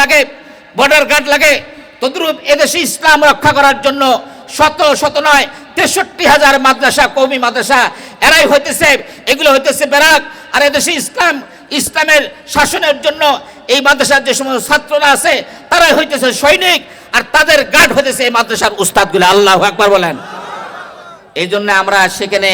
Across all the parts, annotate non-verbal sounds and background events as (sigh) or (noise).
লাগে border guard লাগে এদেশে ইসলাম রক্ষা করার জন্য শত শত নয়, তেষট্টি হাজার মাদ্রাসা, কৌমি মাদ্রাসা, এরাই হইতেছে, এগুলো হইতেছে আর এদেশে ইসলাম, ইসলামের শাসনের জন্য এই মাদ্রাসার যে সমস্ত ছাত্ররা আছে, তারাই হইতেছে সৈনিক, আর তাদের গার্ড হইতেছে এই মাদ্রাসার উস্তাদগুলো। আল্লাহ একবার বলেন। এই জন্য আমরা সেখানে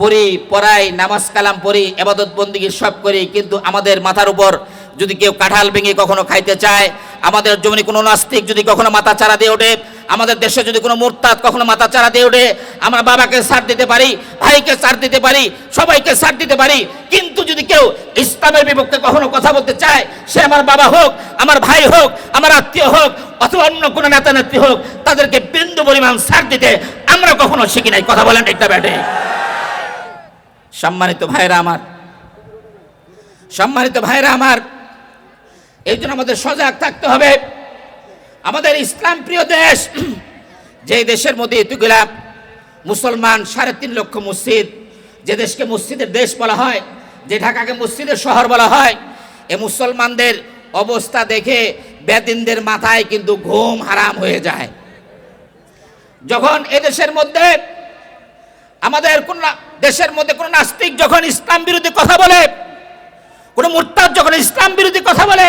পড়ি, পড়াই, নামাজ কালাম পড়ি, এবাদত বন্দিগি সব করি, কিন্তু আমাদের মাথার উপর যদি কেউ কাঁঠাল ভেঙে কখনো খাইতে চায়, আমাদের জমিনে কোনো নাস্তিক যদি কখনো মাথা চারা দিয়ে ওঠে, আমাদের দেশে যদি কোনো মোরতাদ কখনো মাথা চারা দিয়ে ওঠে, আমরা বাবাকে ছাড় দিতে পারি, ভাইকে ছাড় দিতে পারি, সবাইকে ছাড় দিতে পারি, কিন্তু যদি কেউ ইসলামের বিপক্ষে কখনো কথা বলতে চায়, সে আমার বাবা হোক, আমার ভাই হোক, আমার আত্মীয় হোক, অথবা অন্য কোনো নেতা নেত্রী হোক, তাদেরকে বিন্দু পরিমাণ ছাড় দিতে আমরা কখনো শিখি নাই। কথা বলেন একটা ব্যাটে? সম্মানিত ভাইরা আমার, সম্মানিত ভাইরা আমার এই জন্য আমাদের সজাগ থাকতে হবে। আমাদের ইসলাম প্রিয় দেশ, (clears throat) যে দেশের মধ্যে এতগুলা মুসলমান সাড়ে তিন লক্ষ মসজিদ, যে দেশকে মসজিদের দেশ বলা হয়, যে ঢাকাকে মসজিদের শহর বলা হয়, এ মুসলমানদের অবস্থা দেখে বেদিনদের মাথায় কিন্তু ঘুম হারাম হয়ে যায়। যখন এদেশের মধ্যে, আমাদের কোন দেশের মধ্যে কোন নাস্তিক যখন ইসলাম বিরোধী কথা বলে, কোন মুরতাদ যখন ইসলাম বিরোধী কথা বলে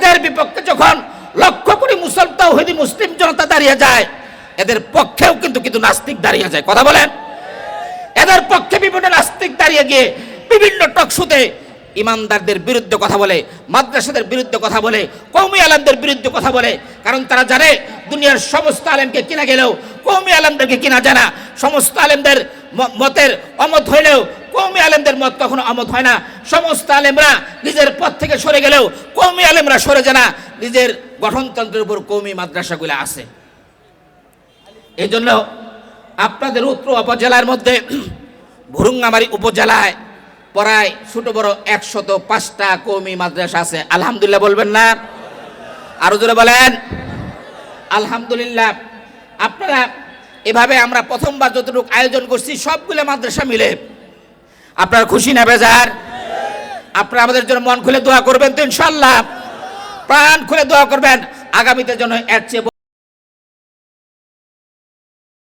এদের বিপক্ষে যখন লক্ষ কোটি মুসলমান তৌহিদি মুসলিম জনতা দাঁড়িয়ে যায়, এদের পক্ষেও কিন্তু কিন্তু নাস্তিক দাঁড়িয়ে যায়। কথা বলেন? এদের পক্ষে বিভিন্ন নাস্তিক দাঁড়িয়ে গিয়ে বিভিন্ন টকশুতে ইমানদারদের বিরুদ্ধে কথা বলে, মাদ্রাসাদের বিরুদ্ধে কথা বলে কৌমি আলমদের বিরুদ্ধে কথা বলে। কারণ তারা জানে দুনিয়ার সমস্ত আলেমকে কিনা গেলেও কৌমি আলমদেরকে কিনা জানা। সমস্ত আলেমদের মতের অমত হইলেও কৌমি আলেমদের মত কখনো অমত হয় না। সমস্ত আলেমরা নিজের পথ থেকে সরে গেলেও কৌমি আলেমরা সরে যায় না। নিজের গঠনতন্ত্রের উপর কৌমি মাদ্রাসাগুলো আছে। এই জন্য আপনাদের উত্তর উপজেলার মধ্যে ভুরুঙ্গামারি উপজেলায় প্রায় ছোট বড় একশত পাঁচটা কৌমি মাদ্রাসা আছে। আলহামদুলিল্লাহ বলবেন না? আরও জোরে বলেন। আলহামদুলিল্লাহ। আপনারা এভাবে আমরা প্রথমবার যতটুকু আয়োজন করছি, সবগুলো মাদ্রাসা মিলে আপনার খুশি না, বেজার? আপনারা আমাদের জন্য মন খুলে দোয়া করবেন তো ইনশাল্লাহ। প্রাণ খুলে দোয়া করবেন। আগামীতে জন্য এর চেয়ে